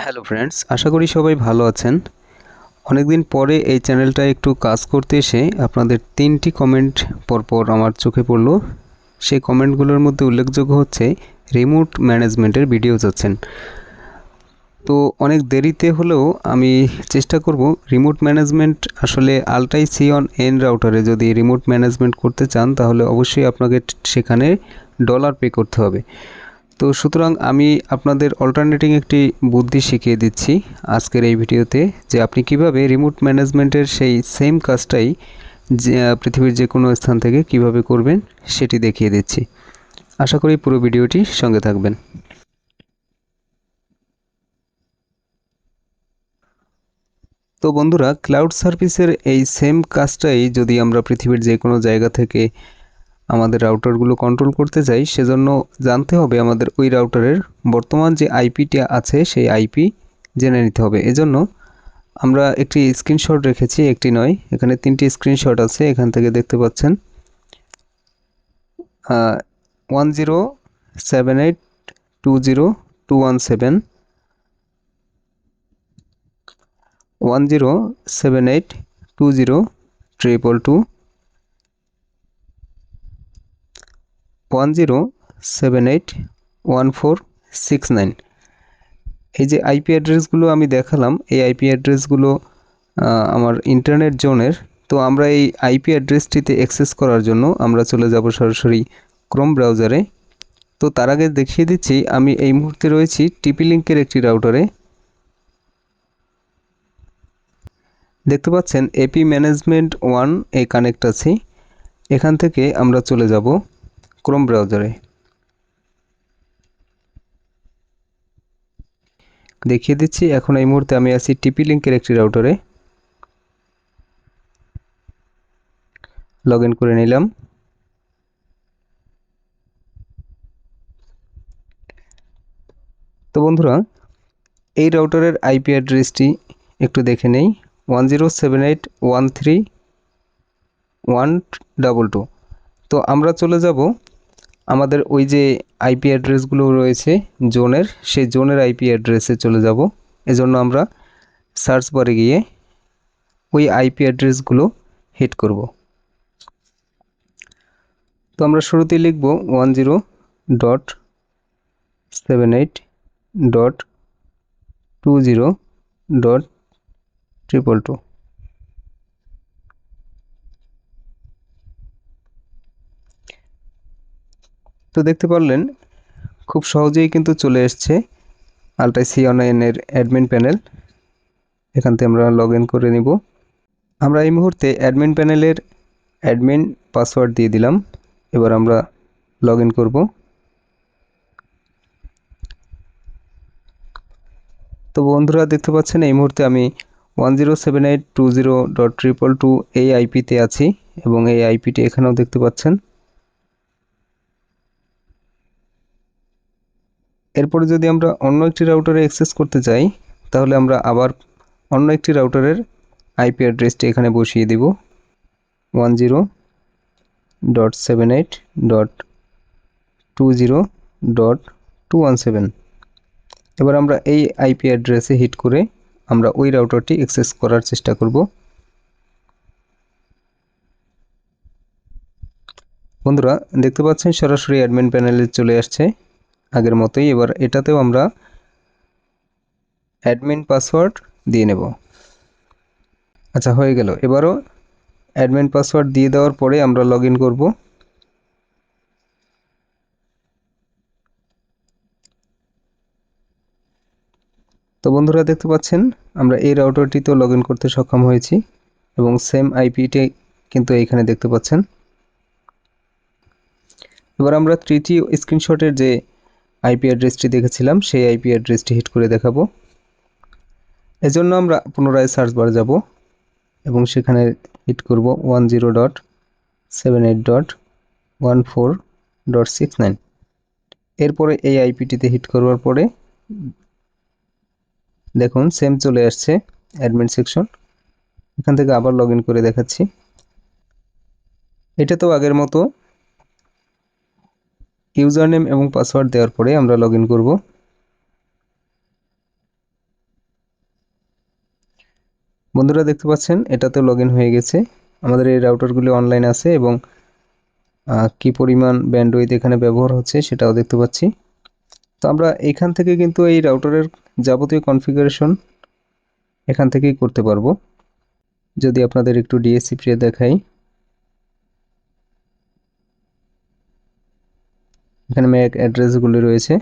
Hello friends আশা করি সবাই ভালো আছেন। অনেকদিন পরে এই চ্যানেলটা একটু কাজ করতে এসে আপনাদের তিনটি কমেন্ট পরপর আমার চোখে পড়ল। সেই কমেন্টগুলোর মধ্যে উল্লেখযোগ্য হচ্ছে রিমোট ম্যানেজমেন্টের ভিডিও চাচ্ছেন তো অনেক দেরিতে হলেও আমি চেষ্টা করব রিমোট ম্যানেজমেন্ট আসলে আলটাই সিয়ন এন রাউটারে যদি রিমোট ম্যানেজমেন্ট করতে চান, তাহলে অবশ্যই আপনাকে সেখানে ডলার পে করতে হবে। তো সুতরাং আমি আপনাদের অল্টারনেটিং একটি বুদ্ধি শিখিয়ে দিচ্ছি আজকের এই ভিডিওতে যে আপনি কীভাবে রিমোট ম্যানেজমেন্টের সেই সেম কাজটাই পৃথিবীর যে কোনো স্থান থেকে কীভাবে করবেন সেটি দেখিয়ে দিচ্ছি। আশা করি পুরো ভিডিওটি সঙ্গে থাকবেন। তো বন্ধুরা ক্লাউড সার্ভিসের এই সেম কাজটাই যদি আমরা পৃথিবীর যে কোনো জায়গা থেকে আমাদের রাউটারগুলো কন্ট্রোল করতে চাই, সেজন্য জানতে হবে আমাদের ওই রাউটারের বর্তমান যে আইপিটি আছে, সেই আইপি জেনে নিতে হবে। এজন্য আমরা একটি স্ক্রিনশট রেখেছি, একটি নয়। এখানে তিনটি স্ক্রিনশট আছে, এখান থেকে দেখতে পাচ্ছেন। One zero seven eight two zero two one seven one zero seven eight two zero triple two one zero seven eight one four six nine এই যে আইপি অ্যাড্রেসগুলো আমি দেখালাম, এই আইপি অ্যাড্রেসগুলো আমার ইন্টারনেট জোনের তো আমরা এই আইপি অ্যাড্রেসটিতে অ্যাক্সেস করার জন্য আমরা চলে যাব সরাসরি ক্রোম ব্রাউজারে তো তার আগে দেখিয়ে দিচ্ছি, আমি এই মুহূর্তে রয়েছি টিপি লিঙ্কের একটি রাউটারে দেখতে পাচ্ছেন এপি ম্যানেজমেন্ট ওয়ান এ কানেক্ট আছি। এখান থেকে আমরা চলে যাব। ক্রোম ব্রাউজারে দেখিয়ে দিচ্ছি, এখন এই মুহূর্তে আমি আছি টিপি লিঙ্কের একটি রাউটারে লগ করে নিলাম। তো বন্ধুরা, এই রাউটারের আইপি অ্যাড্রেসটি একটু দেখে নেই। One zero seven eight one three one double two তো আমরা চলে যাব আমাদের ওই যে আইপি অ্যাড্রেসগুলো রয়েছে জোনের, সেই জোনের আইপি অ্যাড্রেসে চলে যাব। এজন্য আমরা সার্চ বারে গিয়ে ওই আইপি অ্যাড্রেসগুলো হিট করব। তো আমরা শুরুতেই লিখব one zero dot seven eight dot two zero dot triple two তো দেখতে পারলেন, খুব সহজেই কিন্তু চলে এসছে আলটাই সি অনলাইনের অ্যাডমিন প্যানেল এখান থেকে আমরা লগ করে নিব। আমরা এই মুহূর্তে অ্যাডমিন প্যানেলের অ্যাডমিন পাসওয়ার্ড দিয়ে দিলাম। এবার আমরা লগ ইন করব। তো বন্ধুরা, দেখতে পাচ্ছেন, এই মুহূর্তে আমি one zero seven eight two zero dot triple two এই আইপিতে আছি এবং এই আইপিটি এখানেও দেখতে পাচ্ছেন। এরপরে যদি আমরা অন্য একটি রাউটারে অ্যাক্সেস করতে চাই, তাহলে আমরা আবার অন্য একটি রাউটারের আইপি অ্যাড্রেসটি এখানে বসিয়ে দিব। One zero dot seven eight dot two zero dot two one seven এবার আমরা এই আইপি অ্যাড্রেসে হিট করে আমরা ওই রাউটারটি অ্যাক্সেস করার চেষ্টা করব। বন্ধুরা, দেখতে পাচ্ছেন সরাসরি অ্যাডমিন প্যানেলে চলে আসছে। আগের মতোই। এবার এটাতেও আমরা অ্যাডমিন পাসওয়ার্ড দিয়ে নেব। আচ্ছা হয়ে গেল। এবারও অ্যাডমিন পাসওয়ার্ড দিয়ে দেওয়ার পরে আমরা লগ ইন করব। তো বন্ধুরা, দেখতে পাচ্ছেন, আমরা এই রাউটারটিতেও লগ ইন করতে সক্ষম হয়েছি এবং সেম আইপিটি কিন্তু এইখানে দেখতে পাচ্ছেন। এবার আমরা তৃতীয় স্ক্রিনশটের যে আইপি অ্যাড্রেসটি দেখেছিলাম, সেই আইপি অ্যাড্রেসটি হিট করে দেখাবো। এজন্য আমরা পুনরায় সার্চ বার যাব এবং সেখানে হিট করব one zero dot seven eight dot one four dot six nine এরপরে এই আইপিটিতে হিট করবার পরে দেখুন সেম চলে আসছে অ্যাডমিন সেকশন এখান থেকে আবার লগ করে দেখাচ্ছি। এটা তো আগের মতো ইউজার নেম এবং পাসওয়ার্ড দেওয়ার পরে আমরা লগ ইন করব। বন্ধুরা দেখতে পাচ্ছেন, এটাতে লগ হয়ে গেছে। আমাদের এই রাউটারগুলি অনলাইন আছে এবং কি পরিমাণ ব্যান্ডউইথ এখানে ব্যবহার হচ্ছে সেটাও দেখতে পাচ্ছি। তো আমরা এখান থেকে কিন্তু এই রাউটারের যাবতীয় কনফিগারেশন এখান থেকেই করতে পারব। যদি আপনাদের একটু ডিএসসি প্রিয়ে দেখাই। এখানে ম্যাক অ্যাড্রেসগুলি রয়েছে।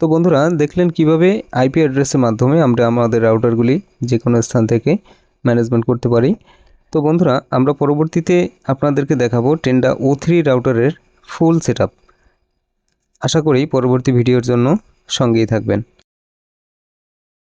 তো বন্ধুরা, দেখলেন কীভাবে আইপি অ্যাড্রেসের মাধ্যমে আমরা আমাদের রাউটারগুলি যে কোনো স্থান থেকে ম্যানেজমেন্ট করতে পারি। তো বন্ধুরা, আমরা পরবর্তীতে আপনাদেরকে দেখাবো টেন্ডা ও থ্রি রাউটারের ফুল সেট আশা করি পরবর্তী ভিডিওর জন্য সঙ্গেই থাকবেন।